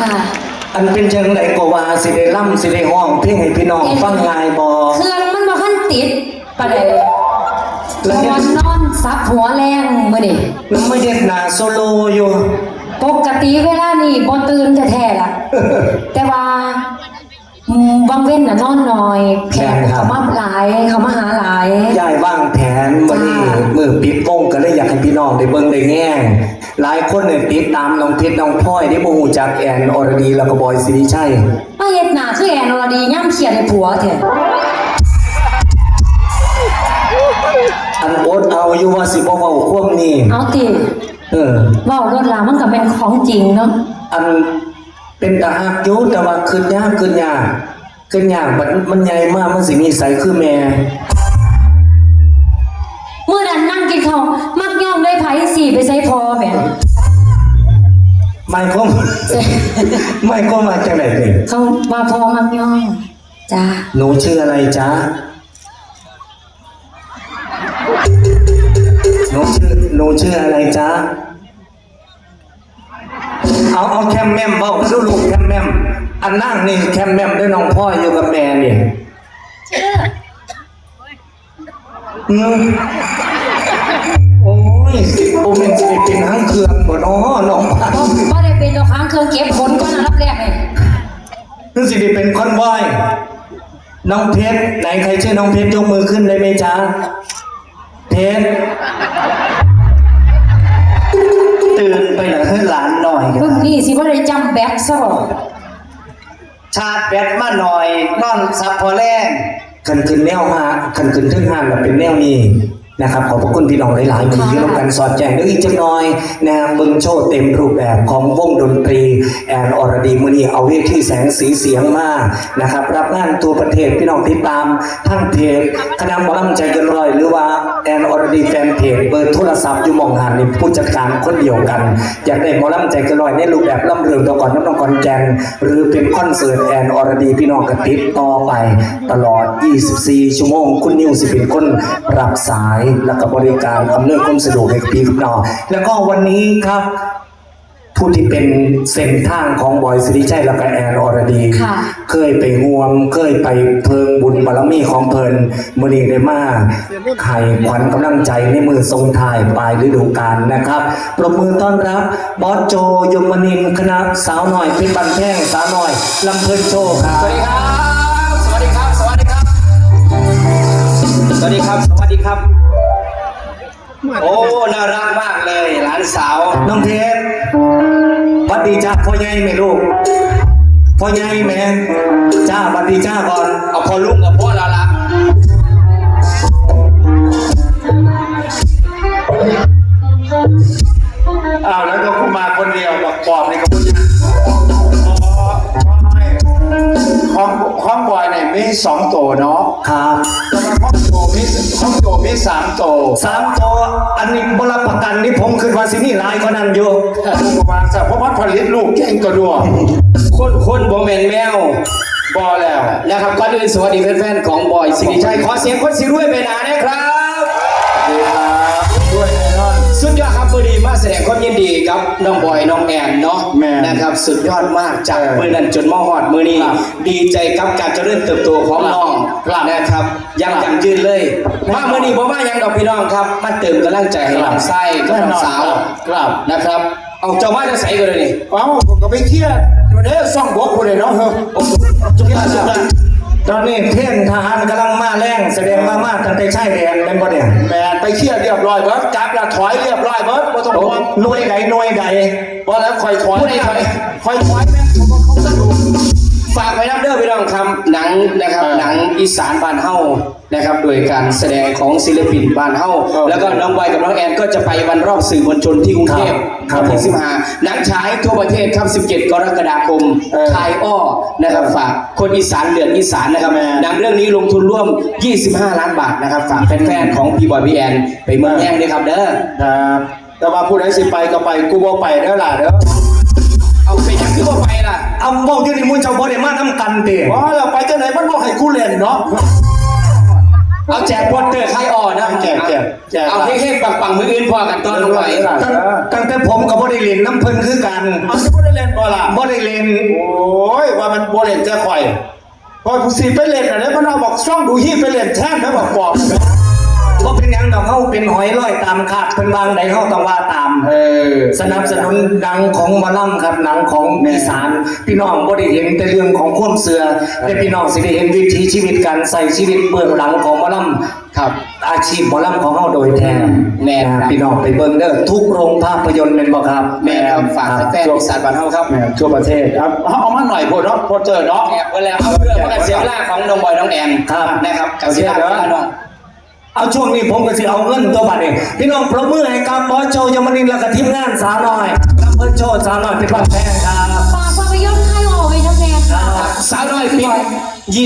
ค่ะ อันเป็นจังไดก็ว่าสิได้ล่ำสิได้ห้องเพลงให้พี่น้องฟังง่ายบ่เครื่องมันบ่คันติดปะเดะแล้วนเฮ็อดนนอนซับหัวแรงมื้อนี้มันไม่เด็ดหนาโซโลอยู่ ปกติเวลานี้บ่ตื่นแท้ๆล่ะ แต่ว่าอืมบางเว้นน่ะนอนน้อยแขกเขามาหลายเขามาหาหลายยายวางแผนวันนี้จ้ามือปิดวงก็เลยอยากให้พี่น้องได้เบิ่งได้แง่ง หลายคนเนี่ยติดตามน้องเพชรน้องพลอยได้บ่ฮู้จักแอนอรดีแล้วก็บอยสิริชัยมาเฮ็ดหน้าคือแอนอรดีย่ำเขียดให้ผัวแท้อันโอ๊ตเอาอยู่ว่าสิบ่เว้าความนี้เอาติเออเว้ารถลามันก็เป็นของจริงเนาะอันเป็นตาหักอยู่แต่ว่าขึ้นยากขึ้นยากขึ้นยากมันมันใหญ่มากมันสิมีใสคือแม่ ด้วยไผสิไปใส่พอแหม่ไม่ก็ไม่ก็มาจากไหนเลยเขาว่าพอมักย่องจ้าหนูชื่ออะไรจ๊ะหนูชื่อหนูชื่ออะไรจ๊ะเอาเอาแคมแมมเบ้าดูลูกแคมแมมอันนั่งนี่แคมแมมด้วยน้องพ่ออยู่กับแม่เนี่ยชื่ออืมโอ้ยโอ้ แมันจะได้เป็นทั้งเครื่องบ่เนาะน้องพันบ่บ่ได้เป็นดอกค้างเครื่องเก็บผลก่อนนะรับแรกเลยนึกสิได้เป็นคอนวอยน้องเพชรไหนใครชื่อน้องเพชรยกมือขึ้นได้ไหมจ๊ะเพชรตื่นไปเหรอให้หลานหน่อยกัเพิ่งนนี่สิบ่ได้จำแบกซะบ่ชาติแบตมาหน่อยนอนซับพอแรงขันขึ้นแนวมาขันขึ้นทึ่งห้างแบบเป็นแนวนี้ นะครับขอบพระคุณพี่น้องหลายๆมือที่ร่วมกันสอดแจงเดี๋ยวอีกจักหน่อยแนวเบิ่งโชว์เต็มรูปแบบของวงดนตรีแอนอรดีมือนี้เอาเวทีแสงสีเสียงมานะครับรับงานตัวประเทศพี่น้องติดตามทั้งเพจคณะหมอลำใจเกันร้อยหรือว่า แอนอรดีแฟนเพจเบอร์โทรศัพท์อยู่มองหานนี่ผู้จัดการคนเดียวกัน อยากได้หมอลำใจกันร้อยในรูปแบบล่ำเรืองตะก่อนน้ำนองก่อนแกนหรือเป็นคอนเสิร์ตแอนอรดีพี่น้องกระติดต่อไปตลอด 24 ชั่วโมง คุณนิวสิเป็นคนรับสายและก็บริการอำนวยความสะดวกให้กับพี่กับน้องแล้วก็วันนี้ครับ ผู้ที่เป็นเส้นทางของบอยสิริชัยและก็แอนอรดี ค่ะ เคยไปงวม เคยไปเพิงบุญบารมีของเพลินมือนีได้มาไข่ขวัญกำลังใจในมือทรงถ่ายปลายฤดูกาลนะครับปรบมือต้อนรับบอสโจยมนินทร์คณะสาวหน่อยเป็นบันแท่งสาวหน่อยลำเพลินโชว์ครับ สวัสดีครับ สวัสดีครับ สวัสดีครับ สวัสดีครับ สวัสดีครับ โอ้ น่ารักมากเลยหลานสาว น้องเทสหวั ดดีจ้าพ่อใหญ่ไหมลูกพ่อใหญ่แม่จ้าหวัดดีจ้าก่อนเอาพอลุงกับพ่อละละอ้าวแล้วก็คุณมาคนเดียวบอกปอบในกระพุ้นของของบอยเนี่ยมีสองตัวเนาะครับแล้วก็ของโตมีของโตมีสามตัวสามตัวอันนี้บรับประกันที่ผม คืนว่าสินี่ลายก็นั่นอยู่ลูกประมาณสักเพราะว่าผลิตลูกเก่งตัวด้วยคนคนบ่แมนแมวบอแล้วนะครับก่อนอื่นสวัสดีแฟนๆของบอยสิริชัยขอเสียงคนสิรวยไปหนานะครับ สุดยอดครับมือดีมาแสดงความยินดีกับน้องบอยน้องแอนเนาะแม่นนะครับสุดยอดมากจากเออมือนั้นจนมอหอดมือนี้ครับดีใจกับการเจริญเติบโตของน้องครับนะครับยังยังยืนเลยมามือนี้ผมว่ายังดอกพี่น้องครับ มาเติมกำลังใจให้ครับหลานไส้กับน้องสาวครับ นะครับ เอาเจ้ามาจะใส่กันเลยนี่เอ้าผมก็ไปเที่ยววันนี้ซ่องบกคนเลยเนาะเฮ้ยโอ้โหจุกยอดจุกยอด ตอนนี้เทนทหารกำลังมาแรงแสดงว่ามาตั้งแต่ชายแดนเป็นบ่เนี่ยแมนไปเที่ยวเรียบร้อยเบิร์ดจับแล้วถอยเรียบร้อยเบิร์ดไม่ต้องโอ้ห่วงหน่วยใดหน่วยใดพอแล้วคอยถอยผู้ใดถอยคอยถอยแม่งเขาก็เขาสะดุด ฝากไว้น้ำเด้อพี่น้องครับหนังนะครับเออหนังอีสานบ้านเฮานะครับ โดยการแสดงของศิลปินบ้านเฮาเออแล้วก็น้องไวยกับน้องแอนก็จะไปวันรอบสื่อมวลชนที่กรุงเทพครับวันที่15หนังฉายทั่วประเทศครับ17 กรกฎาคมเออคายอ้อนะครับฝากคนอีสานเดือนอีสานนะครับแม่หนังเรื่องนี้ลงทุนร่วม 25 ล้านบาทนะครับฝากแฟนๆของพี่บอยพี่แอนไปเมืองแย่งด้วยครับเด้อครับแต่ว่าผู้ใดสิไปก็ไปกูบ่ไปเด้อล่ะเด้อเอาไปยังคือว่าไปล่ะเอาบอกอยู่ในมุนเจ้าบ่ได้มาทำกันเด้เพราะเราไปจังไหนมันบ่ให้กูเล่นเนาะเอาแจกโปสเตอร์ใครอ่อนนะแจกแจกแจกเอาเฮ้ๆปังๆมืออื่นพอกันตอนลงไปตั้งตั้งแต่ผมกับบ่ได้เล่นน้ำเพิ่นคือกันเอาจะไม่ได้เล่นบอลล่ะบ่ได้เล่นโอ้ยว่ามันโบเล่นจะข่อยพอผู้สีไปเล่นอะไรมันเอาบอกช่องดูฮี่ไปเล่นแทนแล้วบอกบอก บ่เป็นหยังดอกเฮาเป็นหอยลอยตามคาดเพิ่นวางใดเฮาต้องว่าตามเออสนับสนุนหนังของหมอลำครับหนังของอีสานพี่น้องบ่ได้เห็นแต่เรื่องของความเสือแต่พี่น้องสิได้เห็นวิถีชีวิตการใส่ชีวิตเบื้องหลังของหมอลำครับ อาชีพหมอลำของเฮาโดยแท้แม่นครับพี่น้องไปเบิ่งเด้อทุกโรงภาพยนตร์แม่นบ่ครับแม่ครับฝากแฟนๆอีสานบ้านเฮาครับแม่ทั่วประเทศครับเอาเอามาหน่อยโพดเนาะโพเจอร์เนาะแอบไว้แล้วเอาเพื่อว่าเสียเวลาของน้องบอยน้องแอนครับนะครับกับเสียเวลาน้อง เอาช่วงนี้ผมก็สิเอาเงินตัวบัดนี้พี่น้องปรบมือให้กับบอสโจยมนินทร์และก็ทีมงานสาวน้อยลำเพิ่นโชว์สาวน้อยเป็นบ้านแพงครับฝากภาพยนตร์ค่ายออกไว้ทั้งแน่ค่ะสาวน้อยปี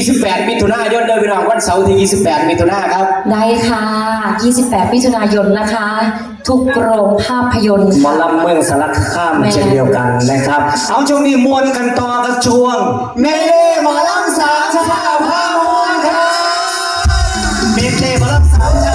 28มิถุนายนเดือนพี่น้องวันเสาร์ที่28มิถุนายนครับ ได้ค่ะ 28มิถุนายนนะคะ ทุกโรงภาพยนตร์หมอค่ะลำเมืองสารคามแม่เช่นเดียวกันนะครับ เอาช่วงนี้มวนกันต่อกับช่วงเมเล่หมอลำสามชาพามวนครับ เมเล่หมอลำสาม